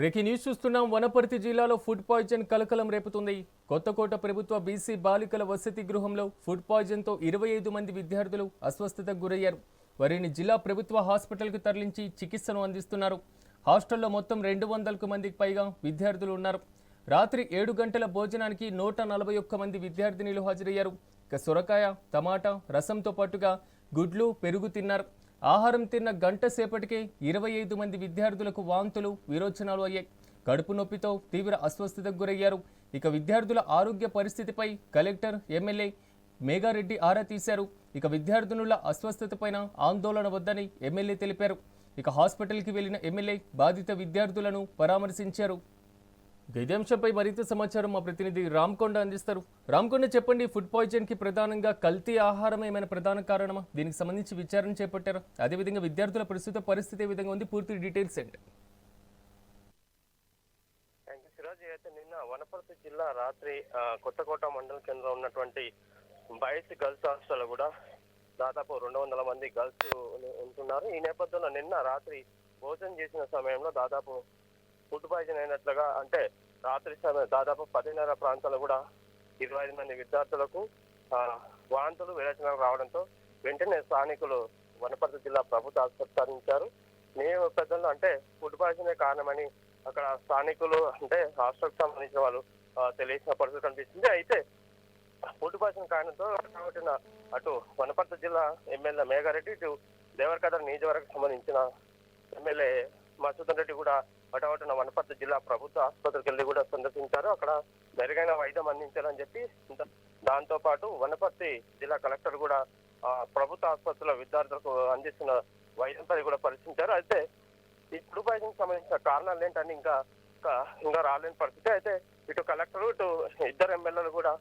Breaking news చూస్తున్నాం. వనపర్తి జిల్లాలో food poison కలకలం రేపుతుంది. కొత్తకోట ప్రభుత్వ బీసీ బాలికల వసతి గృహంలో ఫుడ్ పాయిజన్తో ఇరవై ఐదు మంది విద్యార్థులు అస్వస్థతకు గురయ్యారు. వారిని జిల్లా ప్రభుత్వ హాస్పిటల్కు తరలించి చికిత్సను అందిస్తున్నారు. హాస్టల్లో మొత్తం రెండు వందలకు మందికి పైగా విద్యార్థులు ఉన్నారు. రాత్రి ఏడు గంటల భోజనానికి నూట నలభై ఒక్క మంది విద్యార్థినిలు హాజరయ్యారు. ఇక సొరకాయ టమాటా రసంతో పాటుగా గుడ్లు పెరుగు తిన్నారు. ఆహారం తిన్న గంట సేపటికే ఇరవై ఐదు మంది విద్యార్థులకు వాంతులు విరోచనాలు అయ్యాయి. కడుపు నొప్పితో తీవ్ర అస్వస్థతకు గురయ్యారు. ఇక విద్యార్థుల ఆరోగ్య పరిస్థితిపై కలెక్టర్ ఎమ్మెల్యే మేఘారెడ్డి ఆరా తీశారు. ఇక విద్యార్థినుల అస్వస్థతపైన ఆందోళన వద్దని ఎమ్మెల్యే తెలిపారు. ఇక హాస్పిటల్కి వెళ్ళిన ఎమ్మెల్యే బాధిత విద్యార్థులను పరామర్శించారు. ఇక ఇదే అంశంపై మరింత సమాచారం మా ప్రతినిధి రామ్కొండ అందిస్తారు. రామ్కొండ చెప్పండి ఫుడ్ పాయిజన్కి ప్రధానంగా కల్తీ ఆహారం ఏమైనా ప్రధాన కారణమా? దీనికి సంబంధించి విచారణ చేపట్టారు? అదేవిధంగా విద్యార్థుల ప్రస్తుత పరిస్థితి ఏ విధంగా ఉంది? పూర్తి డీటెయిల్స్ ఏంటి? నిన్న వనపర్తి జిల్లా రాత్రి కొత్తకోట మండల కేంద్రం ఉన్నటువంటి బయట గర్ల్స్ హాస్టల్ కూడా దాదాపు రెండు వందల మంది గర్ల్స్ ఉంటున్నారు. ఈ నేపథ్యంలో నిన్న రాత్రి భోజనం చేసిన సమయంలో దాదాపు ఫుడ్ పాయిజన్ అయినట్లుగా అంటే రాత్రి సమయం దాదాపు పదిన్నర ప్రాంతాల్లో కూడా ఇరవై ఐదు మంది విద్యార్థులకు వాంతులు విరేచనాలు రావడంతో వెంటనే స్థానికులు వనపర్తి జిల్లా ప్రభుత్వ ఆసుపత్రి తరలించారు. నేను పెద్దలు అంటే ఫుడ్ పాయిజనే కారణమని అక్కడ స్థానికులు అంటే హాస్టల్కి సంబంధించిన వాళ్ళు ఆ, తెలియసిన పరిస్థితి కనిపిస్తుంది. అయితే ఫుడ్ పాయిజన్ కారణంతో కాబట్టిన అటు వనపర్తి జిల్లా ఎమ్మెల్యే మేఘారెడ్డి ఇటు దేవరకథ నియోజకవర్గం సంబంధించిన ఎమ్మెల్యే మసూదన్ రెడ్డి కూడా అటవటున వనపర్తి జిల్లా ప్రభుత్వ ఆసుపత్రికి వెళ్ళి కూడా సందర్శించారు. అక్కడ మెరుగైన వైద్యం అందించాలని చెప్పి దాంతో పాటు వనపర్తి జిల్లా కలెక్టర్ కూడా ప్రభుత్వ ఆసుపత్రిలో విద్యార్థులకు అందిస్తున్న వైద్యంపై కూడా పరిశీలించారు. అయితే ఈ ఫుడ్ పాయిజన్ సంబంధించిన కారణాలు ఏంటని ఇంకా ఇంకా ఇంకా రాలేని పరిస్థితి. అయితే ఇటు కలెక్టర్ ఇటు ఇద్దరు ఎమ్మెల్యేలు కూడా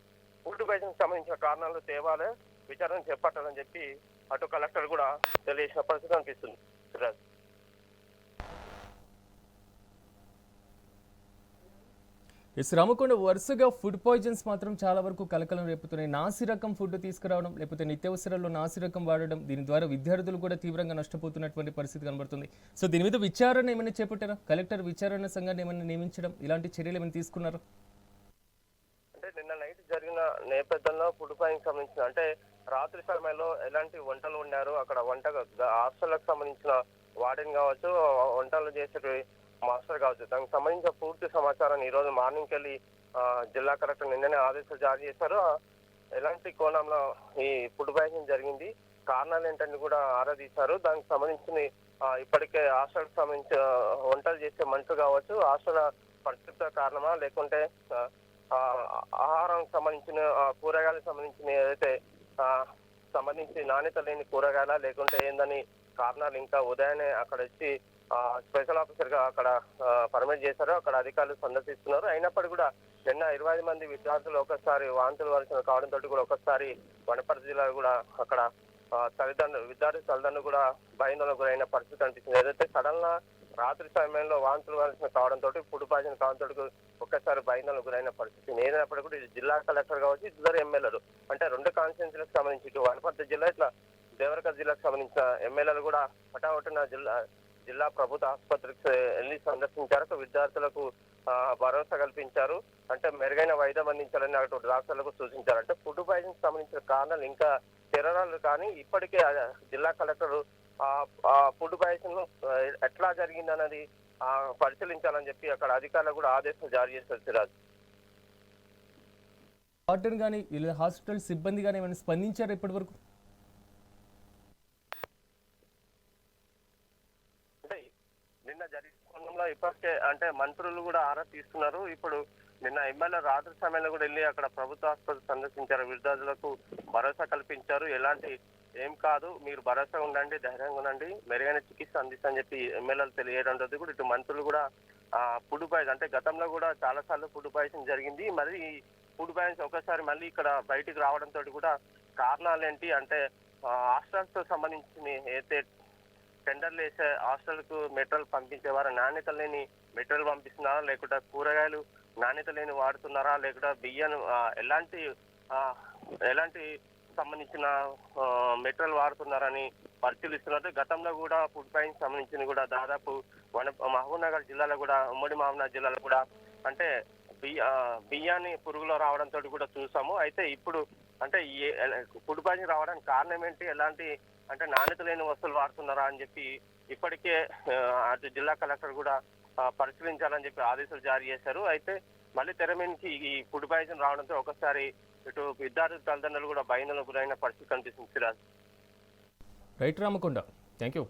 ఫుడ్ పాయిజన్ సంబంధించిన కారణాలు తేవాలి విచారణ చేపట్టాలని చెప్పి అటు కలెక్టర్ కూడా తెలియజేసిన పరిస్థితి అనిపిస్తుంది ఈ ఎస్ వరుసగా ఫుడ్ పాయిజన్స్ మాత్రం చాలా వరకు కలకలం రేపుతున్నాయి. నాసి రకం ఫుడ్ తీసుకురావడం లేకపోతే నిత్యావసరాల్లో నాసి రకం వాడడం దీని ద్వారా విద్యార్థులు కూడా తీవ్రంగా నష్టపోతున్నటువంటి పరిస్థితి కనబడుతుంది. సో దీని మీద విచారణ ఏమైనా చేపట్టారా? కలెక్టర్ విచారణ సంఘాన్ని ఏమైనా నియమించడం ఇలాంటి చర్యలు ఏమైనా తీసుకున్నారా? అంటే నిన్న నైట్ జరిగిన నేపథ్యంలో ఫుడ్ పాయింట్ సంబంధించిన అంటే రాత్రి సమయంలో ఎలాంటి వంటలు వండారు అక్కడ వంట హాస్టల్కి సంబంధించిన వార్డెన్ కావచ్చు వంటలు చేసే మాస్టర్ కావచ్చు. దానికి సంబంధించిన పూర్తి సమాచారాన్ని ఈ రోజు మార్నింగ్ వెళ్ళి జిల్లా కలెక్టర్ నిన్ననే ఆదేశాలు జారీ చేశారు. ఎలాంటి కోణంలో ఈ ఫుడ్ పాయిజన్ జరిగింది కారణాలు ఏంటని కూడా ఆరా తీశారు దానికి సంబంధించిన ఇప్పటికే హాస్టల్కి సంబంధించిన వంటలు చేసే మనుషులు కావచ్చు హాస్టల్ పరిస్థితి కారణమా లేకుంటే ఆహారం సంబంధించిన కూరగాయలకు సంబంధించిన ఏదైతే సంబంధించి నాణ్యత లేని కూరగాయల లేకుంటే ఏందని కారణాలు ఇంకా ఉదయాన్నే అక్కడ వచ్చి స్పెషల్ ఆఫీసర్గా అక్కడ పర్మిట్ చేశారు. అక్కడ అధికారులు సందర్శిస్తున్నారు. అయినప్పటికీ కూడా నిన్న ఇరవై ఐదు మంది విద్యార్థులు ఒకసారి వాంతులు వలసిన కావడంతో కూడా ఒకసారి వనపర్తి జిల్లా కూడా అక్కడ తల్లిదండ్రులు విద్యార్థి తల్లిదండ్రులు కూడా భయందోళనకు గురైన పరిస్థితి అనిపిస్తుంది ఏదైతే సడన్గా రాత్రి సమయంలో వాంతులు వలసిన కావడంతో ఫుడ్ పాయిజన్ కావడంతో ఒక్కసారి భయందోళనకు గురైన పరిస్థితి. ఏదైనప్పటికీ కూడా ఇది జిల్లా కలెక్టర్ కావచ్చు ఇద్దరు ఎమ్మెల్యేలు. అంటే రెండు కాన్స్టిట్యూన్సీలకు సంబంధించి ఇటు వనపర్తి జిల్లా ఇట్లా దేవరకర్ జిల్లాకు సంబంధించిన ఎమ్మెల్యేలు కూడా హఠాహుటిన జిల్లా జిల్లా ప్రభుత్వ ఆసుపత్రికి వెళ్ళి సందర్శించారు? విద్యార్థులకు భరోసా కల్పించారు. అంటే మెరుగైన వైద్యం అందించాలని అటు డాక్టర్లకు సూచించారు. అంటే ఫుడ్ పాయిజన్ సంబంధించిన కారణాలు ఇంకా తెరరాలు కానీ ఇప్పటికే జిల్లా కలెక్టర్ ఆ ఫుడ్ పాయిజన్ ఎట్లా జరిగిందన్నది పరిశీలించాలని చెప్పి అక్కడ అధికారులు కూడా ఆదేశం జారీ చేశారు సిరాజ్. డాక్టర్ కానీ హాస్పిటల్ సిబ్బంది కానీ ఏమైనా స్పందించారు ఇప్పటి వరకు అంటే నిన్న జరిగిన కోణంలో ఇప్పటికే అంటే మంత్రులు కూడా ఆరా తీస్తున్నారు. ఇప్పుడు నిన్న ఎమ్మెల్యే రాత్రి సమయంలో కూడా వెళ్ళి అక్కడ ప్రభుత్వ ఆసుపత్రి సందర్శించారు. విద్యార్థులకు భరోసా కల్పించారు. ఎలాంటి ఏం కాదు. మీరు భరోసా ఉండండి ధైర్యంగా ఉండండి. మెరుగైన చికిత్స అందిస్తని చెప్పి ఎమ్మెల్యేలు తెలియడం కూడా ఇటు మంత్రులు కూడా ఆ ఫుడ్ పాయిజన్ అంటే గతంలో కూడా చాలా సార్లు ఫుడ్ పాయిజన్ జరిగింది. మరి ఈ ఫుడ్ పాయిజన్ ఒకసారి మళ్ళీ ఇక్కడ బయటికి రావడంతో కూడా కారణాలు ఏంటి అంటే హాస్టల్స్తో సంబంధించిన అయితే టెండర్లు వేసే హాస్టల్కు మెటీరియల్ పంపించేవారు. నాణ్యత లేని మెటీరియల్ పంపిస్తున్నారా? లేకుంటే కూరగాయలు నాణ్యత లేని వాడుతున్నారా? లేకుంటే బియ్యం ఎలాంటి ఎలాంటి సంబంధించిన మెటీరియల్ వాడుతున్నారని పరిశీలిస్తున్నట్టు గతంలో కూడా ఫుడ్ పాయింట్ సంబంధించిన కూడా దాదాపు వన మహబూబ్ నగర్ జిల్లాలో కూడా ఉమ్మడి మహబూబ్నగర్ జిల్లాలో కూడా అంటే బియ్య బియ్యాన్ని పురుగులో రావడంతో కూడా చూసాము. అయితే ఇప్పుడు అంటే ఫుడ్ పాయిజన్ రావడానికి కారణం ఏంటి? ఎలాంటి అంటే నాణ్యత లేని వస్తువులు వాడుతున్నారా అని చెప్పి ఇప్పటికే అటు జిల్లా కలెక్టర్ కూడా పరిశీలించాలని చెప్పి ఆదేశాలు జారీ చేశారు. అయితే మళ్ళీ తెర మీదకి ఈ ఫుడ్ పాయిజన్ రావడంతో ఒకసారి ఇటు విద్యార్థి తల్లిదండ్రులు కూడా భయంలో గురైన పరిస్థితి కనిపిస్తుంది Siraj. Right Ramakonda. Thank you